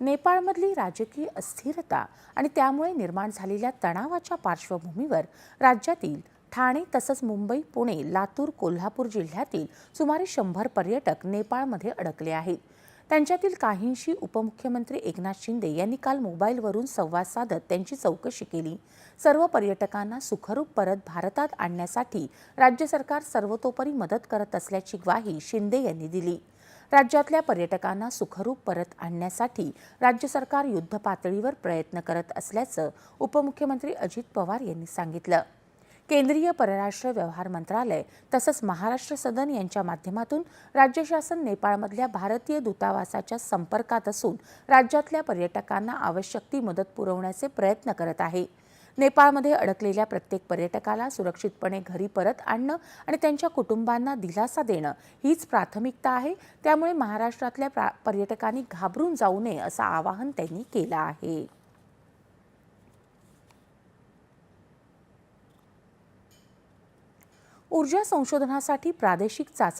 नेपाळमधली राजकीय अस्थिरता आणि त्यामुळे निर्माण झालेल्या तणावाच्या पार्श्वभूमीवर राज्यातील ठाणे तसंच मुंबई पुणे लातूर कोल्हापूर जिल्ह्यातील सुमारे शंभर पर्यटक नेपाळमध्ये अडकले आहेत. त्यांच्यातील काहींशी उपमुख्यमंत्री एकनाथ शिंदे यांनी काल मोबाईलवरून संवाद साधत त्यांची चौकशी केली. सर्व पर्यटकांना सुखरूप परत भारतात आणण्यासाठी राज्य सरकार सर्वतोपरी मदत करत असल्याची ग्वाही शिंदे यांनी दिली. राज्यातल्या पर्यटकांना सुखरूप परत आणण्यासाठी राज्य सरकार युद्धपातळीवर प्रयत्न करत असल्याचं उपमुख्यमंत्री अजित पवार यांनी सांगितलं. केंद्रीय परराष्ट्र व्यवहार मंत्रालय तसंच महाराष्ट्र सदन यांच्या माध्यमातून राज्य शासन नेपाळमधल्या भारतीय दूतावासाच्या संपर्कात असून राज्यातल्या पर्यटकांना आवश्यक ती मदत पुरवण्याचे प्रयत्न करत आहे. नेपाळमध्ये अडकलेल्या प्रत्येक पर्यटकाला सुरक्षितपणे घरी परत आणणं आणि त्यांच्या कुटुंबांना दिलासा देणं हीच प्राथमिकता आहे. त्यामुळे महाराष्ट्रातल्या पर्यटकांनी घाबरून जाऊ नये असं आवाहन त्यांनी केलं आहे. ऊर्जा संशोधनासाठी प्रादेशिक चाचणी